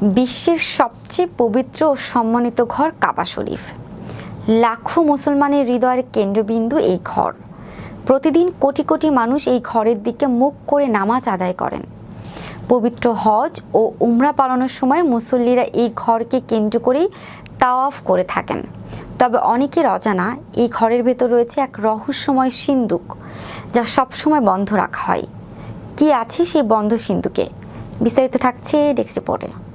বিশ্বের সবচেয়ে পবিত্র ও সম্মানিত ঘর কাবা শরীফ। লাখো মুসলমানের হৃদয়ের কেন্দ্রবিন্দু এই ঘর। প্রতিদিন কোটি কোটি মানুষ এই ঘরের দিকে মুখ করে নামাজ আদায় করেন। পবিত্র হজ ও উমরা পালনের সময় মুসল্লিরা এই ঘরকে কেন্দ্র করেই তাওয়াফ করে থাকেন। তবে অনেকের অজানা এই ঘরের ভেতর রয়েছে এক রহস্যময় সিন্দুক, যা সবসময় বন্ধ রাখা হয়। কি আছে সেই বন্ধ সিন্দুকে? বিস্তারিত থাকছে ডেস্ক রিপোর্টে।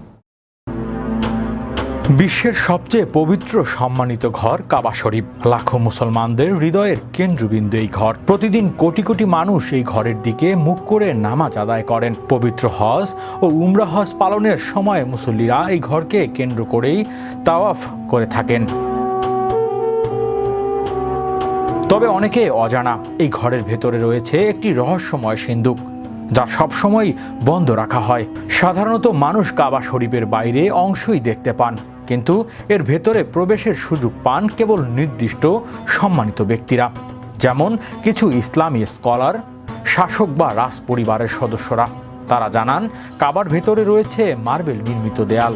বিশ্বের সবচেয়ে পবিত্র সম্মানিত ঘর কাবা শরীফ। লাখো মুসলমানদের হৃদয়ের কেন্দ্রবিন্দু এই ঘর। প্রতিদিন কোটি কোটি মানুষ এই ঘরের দিকে মুখ করে নামাজ আদায় করেন। পবিত্র হজ ও উমরা হজ পালনের সময় মুসল্লিরা এই ঘরকে কেন্দ্র করেই তাওয়াফ করে থাকেন। তবে অনেকে অজানা, এই ঘরের ভেতরে রয়েছে একটি রহস্যময় সিন্দুক যা সবসময় বন্ধ রাখা হয়। সাধারণত মানুষ কাবা শরীফের বাইরে অংশই দেখতে পান। কিন্তু এর ভেতরে প্রবেশের সুযোগ পান কেবল নির্দিষ্ট, সম্মানিত ব্যক্তিরা। যেমন কিছু ইসলামী স্কলার, শাসক বা রাজ পরিবারের সদস্যরা। তারা জানান, কাবার ভেতরে রয়েছে মার্বেল নির্মিত দেয়াল।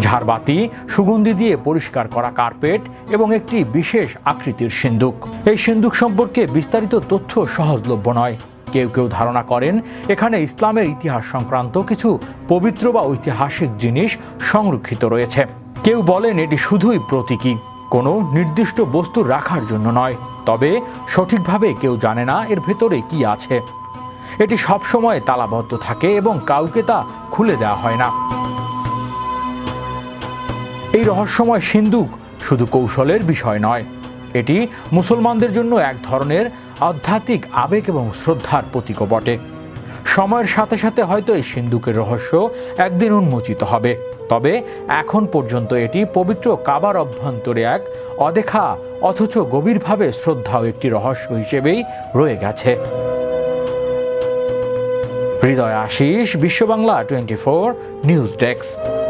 ঝাড়বাতি, সুগন্ধি দিয়ে পরিষ্কার করা কার্পেট এবং একটি বিশেষ আকৃতির সিন্দুক। এই সিন্দুক সম্পর্কে বিস্তারিত তথ্য সহজলভ্য নয়। কেউ কেউ ধারণা করেন, এখানে ইসলামের ইতিহাস সংক্রান্ত কিছু পবিত্র বা ঐতিহাসিক জিনিস সংরক্ষিত রয়েছে। কেউ বলেন এটি শুধুই প্রতীকী, কোনো নির্দিষ্ট বস্তু রাখার জন্য নয়, তবে সঠিকভাবে কেউ জানে না এর ভেতরে কি আছে। এটি সবসময় তালাবদ্ধ থাকে এবং কাউকে তা খুলে দেওয়া হয় না। এই রহস্যময় সিন্ধুক শুধু কৌশলের বিষয় নয়, এটি মুসলমানদের জন্য এক ধরনের আধ্যাত্মিক আবেগ এবং শ্রদ্ধার প্রতীকও বটে। সময়ের সাথে সাথে হয়তো এই সিন্ধুকের রহস্য একদিন উন্মোচিত হবে। তবে এখন পর্যন্ত এটি পবিত্র কাবার অভ্যন্তরে এক অদেখা অথচ গভীরভাবে শ্রদ্ধাও একটি রহস্য হিসেবেই রয়ে গেছে। Hriday Ashis Biswa Bangla twenty four, news desk.